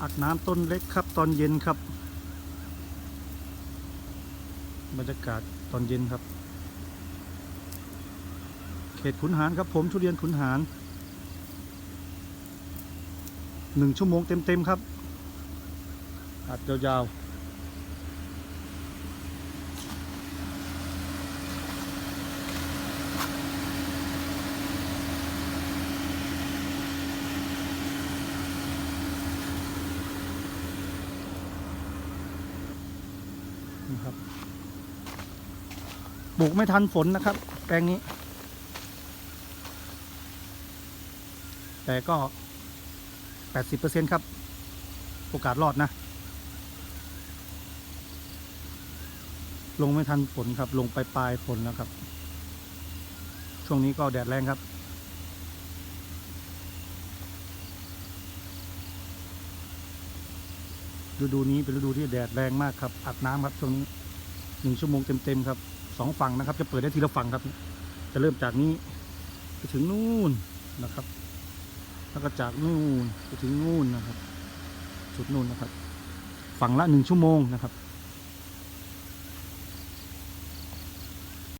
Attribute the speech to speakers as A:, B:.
A: อัดน้ำต้นเล็กครับ ตอนเย็นครับ บรรยากาศตอนเย็นครับ เขตขุนหารครับ ผมทุเรียนขุนหารหนึ่งชั่วโมงเต็มๆครับ อัดยาวๆ นี่ครับปลูกไม่ทันฝนนะครับแปลงนี้ แต่ก็ 80%ครับ โอกาสรอดนะ ลงไม่ทันฝนครับ ลงไปปลายฝนแล้วครับ ช่วงนี้ก็แดดแรงครับ ฤดูนี้เป็นฤดูที่แดดแรงมากครับอัดน้ำครับช่วงนี้หนึ่งชั่วโมงเต็มๆครับสองฝั่งนะครับ จะเปิดได้ทีละฝั่งครับ จะเริ่มจากนี้ไปถึงนู่นนะครับ แล้วก็จากนู่นไปถึงนู่นนะครับ จุดนู่นนะครับ ฝั่งละหนึ่งชั่วโมงนะครับ